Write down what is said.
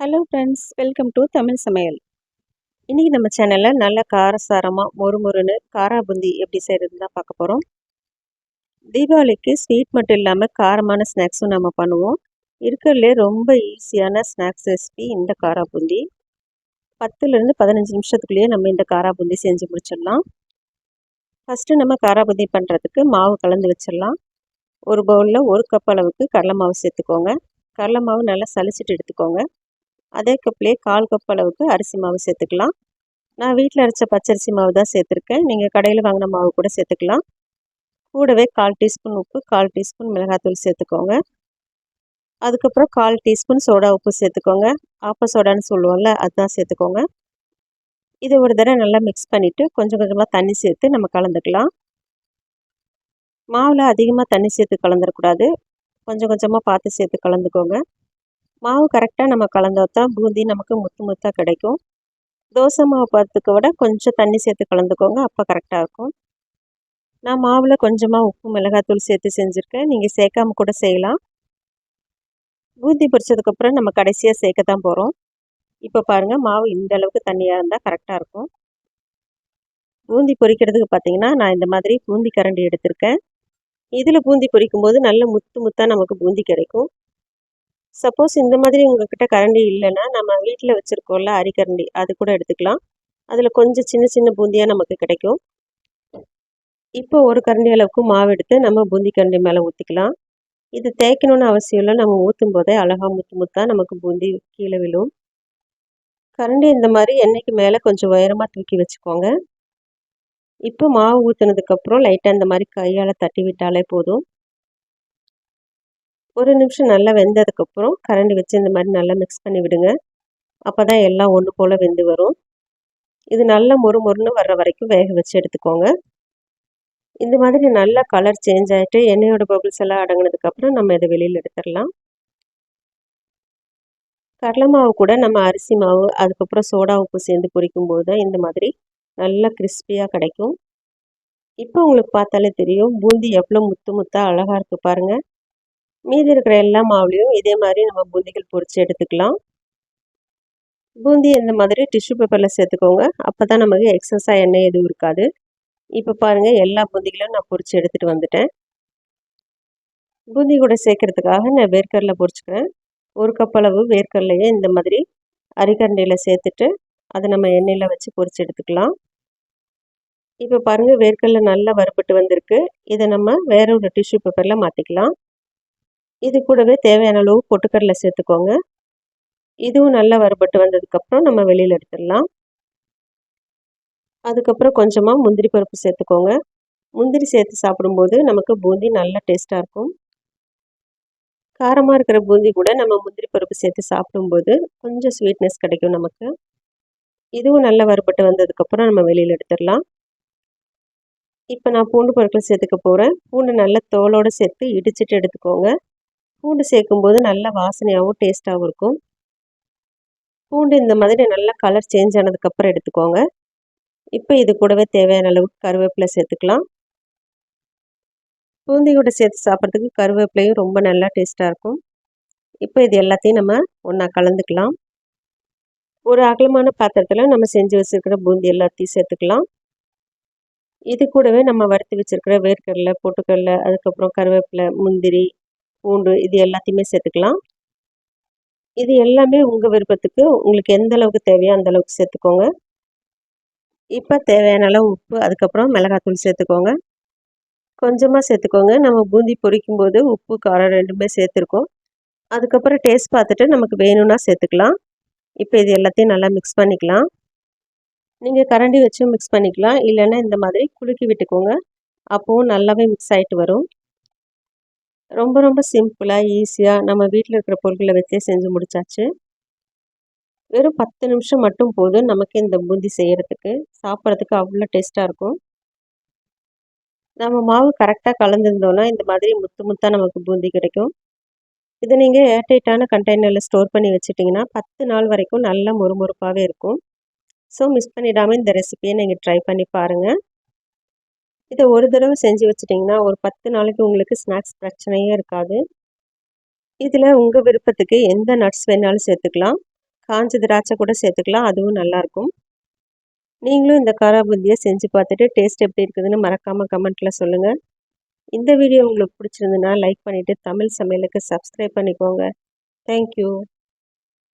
Hello friends welcome to Tamil சமையல் இன்றைக்கி நம்ம சேனலில் நல்ல காரசாரமாக மொறு மொறுன்னு காரா எப்படி செய்கிறதுன்னு தான் பார்க்க போகிறோம் தீபாவளிக்கு ஸ்வீட் மட்டும் இல்லாமல் காரமான ஸ்நாக்ஸும் நம்ம பண்ணுவோம். இருக்கிறதுலே ரொம்ப ஈஸியான ஸ்நாக்ஸ் ரெசிபி இந்த காராபூந்தி பத்துலேருந்து பதினஞ்சு நிமிஷத்துக்குள்ளேயே நம்ம இந்த காராபூந்தி செஞ்சு முடிச்சிடலாம். ஃபஸ்ட்டு நம்ம காராபூந்தி பண்ணுறதுக்கு மாவு கலந்து வச்சிடலாம். ஒரு பவுலில் ஒரு கப் அளவுக்கு கடலை மாவு சேர்த்துக்கோங்க. கடலை மாவு நல்லா சளிச்சிட்டு எடுத்துக்கோங்க. அதே கப்லேயே கால் கப் அளவுக்கு அரிசி மாவு சேர்த்துக்கலாம். நான் வீட்டில் அரைச்ச பச்சரிசி மாவு தான் சேர்த்துருக்கேன். நீங்கள் கடையில் வாங்கின மாவு கூட சேர்த்துக்கலாம். கூடவே கால் டீஸ்பூன் உப்பு கால் டீஸ்பூன் மிளகாத்தூள் சேர்த்துக்கோங்க. அதுக்கப்புறம் கால் டீஸ்பூன் சோடா உப்பு சேர்த்துக்கோங்க. ஆப்ப சோடான்னு சொல்லுவோம்ல அதுதான் சேர்த்துக்கோங்க. இதை ஒரு தடவை நல்லா மிக்ஸ் பண்ணிவிட்டு கொஞ்சம் கொஞ்சமாக தண்ணி சேர்த்து நம்ம கலந்துக்கலாம். மாவில் அதிகமாக தண்ணி சேர்த்து கலந்துடக்கூடாது கொஞ்சம் கொஞ்சமாக பார்த்து சேர்த்து கலந்துக்கோங்க. மாவு கரெக்டாக நம்ம கலந்தால் தான் பூந்தி நமக்கு முத்து முத்தாக கிடைக்கும். தோசை மாவு பார்த்துக்க விட கொஞ்சம் தண்ணி சேர்த்து கலந்துக்கோங்க அப்போ கரெக்டாக இருக்கும். நான் மாவில் கொஞ்சமாக உப்பு மிளகாத்தூள் சேர்த்து செஞ்சுருக்கேன். நீங்கள் சேர்க்காம கூட செய்யலாம். பூந்தி பொரிச்சதுக்கப்புறம் நம்ம கடைசியாக சேர்க்க தான் போகிறோம் இப்போ பாருங்கள் மாவு இந்த அளவுக்கு தண்ணியாக இருந்தால் கரெக்டாக இருக்கும். பூந்தி பொரிக்கிறதுக்கு பார்த்தீங்கன்னா நான் இந்த மாதிரி பூந்தி கரண்டி எடுத்திருக்கேன். இதில் பூந்தி பொரிக்கும் போது நல்ல முத்து முத்தாக நமக்கு பூந்தி கிடைக்கும். சப்போஸ் இந்த மாதிரி உங்ககிட்ட கரண்டி இல்லைன்னா நம்ம வீட்டில் வச்சுருக்கோம்ல அரிக்கரண்டி அது கூட எடுத்துக்கலாம். அதில் கொஞ்சம் சின்ன சின்ன பூந்தியாக நமக்கு கிடைக்கும். இப்போ ஒரு கரண்டி அளவுக்கு மாவு எடுத்து நம்ம பூந்தி கரண்டி மேலே ஊற்றிக்கலாம் இது தேய்க்கணும்னு அவசியம் இல்லை. நம்ம ஊற்றும் போதே அழகாக முத்து முத்தாக நமக்கு பூந்தி கீழே விழும். கரண்டி இந்த மாதிரி எண்ணெய்க்கு மேலே கொஞ்சம் உயரமாக தூக்கி வச்சுக்கோங்க. இப்போ மாவு ஊற்றுனதுக்கப்புறம் லைட்டாக இந்த மாதிரி கையால் தட்டி விட்டாலே போதும். ஒரு நிமிஷம் நல்லா வெந்ததுக்கப்புறம் கரண்டி வச்சு இந்த மாதிரி நல்லா மிக்ஸ் பண்ணி விடுங்க. அப்போ தான் எல்லாம் ஒன்று போல் வெந்து வரும். இது நல்லா மொறு மொறுன்னு வர்ற வரைக்கும் வேக வச்சு எடுத்துக்கோங்க. இந்த மாதிரி நல்லா கலர் சேஞ்ச் ஆகிட்டு எண்ணெயோட பபிள்ஸ் எல்லாம் அடங்கினதுக்கப்புறம் நம்ம இதை வெளியில் எடுத்துடலாம். கடலை மாவு கூட நம்ம அரிசி மாவு அதுக்கப்புறம் சோடா உப்பு சேர்ந்து பொரிக்கும்போது தான் இந்த மாதிரி நல்லா கிறிஸ்பியாக கிடைக்கும். இப்போ உங்களுக்கு பார்த்தாலே தெரியும் பூந்தி எவ்வளோ முத்து முத்தாக அழகாக இருக்குது பாருங்கள் மீதி இருக்கிற எல்லா மாவுலேயும் இதே மாதிரி நம்ம பூந்திகள் பொறிச்சு எடுத்துக்கலாம். பூந்தி இந்த மாதிரி டிஷ்யூ பேப்பரில் சேர்த்துக்கோங்க. அப்போ தான் நமக்கு எக்ஸஸாக எண்ணெய் எதுவும் இருக்காது. இப்போ பாருங்கள் எல்லா பூந்திகளும் நான் பொறிச்சு எடுத்துகிட்டு வந்துட்டேன். பூந்தி கூட சேர்க்கறதுக்காக நான் வேர்க்கடலை பொறிச்சுக்கிறேன் ஒரு கப் அளவு வேர்க்கடலையே இந்த மாதிரி அரிக்கரண்டியில் சேர்த்துட்டு அதை நம்ம எண்ணெயில் வச்சு பொறிச்சு எடுத்துக்கலாம். இப்போ பாருங்கள் வேர்க்கடலை நல்லா வறுபட்டு வந்திருக்கு. இதை நம்ம வேற ஒரு டிஷ்யூ பேப்பரில் மாற்றிக்கலாம் இது கூடவே தேவையான அளவு பொட்டுக்கடலை சேர்த்துக்கோங்க. இதுவும் நல்லா வறுபட்டு வந்ததுக்கப்புறம் நம்ம வெளியில் எடுத்துடலாம். அதுக்கப்புறம் கொஞ்சமாக முந்திரி பருப்பு சேர்த்துக்கோங்க. முந்திரி சேர்த்து சாப்பிடும்போது நமக்கு பூந்தி நல்லா டேஸ்ட்டாக இருக்கும். காரமாக இருக்கிற பூந்தி கூட நம்ம முந்திரி பருப்பு சேர்த்து சாப்பிடும்போது கொஞ்சம் ஸ்வீட்னஸ் கிடைக்கும் நமக்கு. இதுவும் நல்லா வறுபட்டு வந்ததுக்கப்புறம் நம்ம வெளியில் எடுத்துடலாம். இப்போ நான் பூண்டு பருப்பில் சேர்த்துக்க போகிறேன் பூண்டு நல்லா தோலோடு சேர்த்து இடிச்சிட்டு எடுத்துக்கோங்க. பூண்டு சேர்க்கும்போது நல்ல வாசனையாகவும் டேஸ்ட்டாகவும் இருக்கும். பூண்டு இந்த மாதிரி நல்லா கலர் சேஞ்ச் ஆனதுக்கப்புறம் எடுத்துக்கோங்க. இப்போ இது கூடவே தேவையான அளவுக்கு கருவேப்பிலை சேர்த்துக்கலாம். பூந்தி கூட சேர்த்து சாப்பிட்றதுக்கு கருவேப்பிலையும் ரொம்ப நல்லா டேஸ்ட்டாக இருக்கும். இப்போ இது எல்லாத்தையும் நம்ம ஒன்றா கலந்துக்கலாம். ஒரு அகலமான பாத்திரத்தில் நம்ம செஞ்சு வச்சுருக்கிற பூந்தி எல்லாத்தையும் சேர்த்துக்கலாம். இது கூடவே நம்ம வறுத்து வச்சுருக்கிற வேர்க்கடலை பொட்டுக்கடலை அதுக்கப்புறம் கருவேப்பிலை முந்திரி பூண்டு இது எல்லாத்தையுமே சேர்த்துக்கலாம். இது எல்லாமே உங்கள் விருப்பத்துக்கு. உங்களுக்கு எந்த அளவுக்கு தேவையோ அந்த அளவுக்கு சேர்த்துக்கோங்க. இப்போ தேவையான அளவு உப்பு அதுக்கப்புறம் மிளகாத்தூள் சேர்த்துக்கோங்க. கொஞ்சமாக சேர்த்துக்கோங்க. நம்ம பூந்தி பொரிக்கும் போது உப்பு காரம் ரெண்டுமே சேர்த்துருக்கோம். அதுக்கப்புறம் டேஸ்ட் பார்த்துட்டு நமக்கு வேணும்னா சேர்த்துக்கலாம். இப்போ இது எல்லாத்தையும் நல்லா மிக்ஸ் பண்ணிக்கலாம். நீங்கள் கரண்டி வச்சும் மிக்ஸ் பண்ணிக்கலாம். இல்லைன்னா இந்த மாதிரி குலுக்கி விட்டுக்கோங்க. அப்போவும் நல்லாவே மிக்ஸ் ஆகிட்டு வரும். ரொம்ப ரொம்ப சிம்பிளாக ஈஸியாக நம்ம வீட்டில் இருக்கிற பொருட்களை வச்சே செஞ்சு முடிச்சாச்சு. வெறும் பத்து நிமிஷம் மட்டும் போதும் நமக்கு இந்த பூந்தி செய்கிறதுக்கு சாப்பிட்றதுக்கு அவ்வளோ டேஸ்ட்டாக இருக்கும். நம்ம மாவு கரெக்டாக கலந்துருந்தோன்னா இந்த மாதிரி முத்து முத்தாக நமக்கு பூந்தி கிடைக்கும். இதை நீங்கள் ஏர்டைட்டான கண்டெய்னரில் ஸ்டோர் பண்ணி வச்சுட்டிங்கன்னா பத்து நாள் வரைக்கும் நல்லா முறுமுறுப்பாகவே இருக்கும். ஸோ மிஸ் பண்ணிடாமல் இந்த ரெசிபியை நீங்கள் ட்ரை பண்ணி பாருங்கள் இதை ஒரு தடவை செஞ்சு வச்சிட்டிங்கன்னா ஒரு பத்து நாளைக்கு உங்களுக்கு ஸ்நாக்ஸ் பிரச்சனையே இருக்காது. இதில் உங்கள் விருப்பத்துக்கு எந்த நட்ஸ் வேணாலும் சேர்த்துக்கலாம். காஞ்ச திராட்சை கூட சேர்த்துக்கலாம் அதுவும் நல்லாயிருக்கும் நீங்களும் இந்த காராபூந்தியை செஞ்சு பார்த்துட்டு டேஸ்ட் எப்படி இருக்குதுன்னு மறக்காமல் கமெண்ட்டில் சொல்லுங்கள் இந்த வீடியோ உங்களுக்கு பிடிச்சிருந்துன்னா லைக் பண்ணிவிட்டு தமிழ் சமையலுக்கு சப்ஸ்கிரைப் பண்ணிக்கோங்க. தேங்க்யூ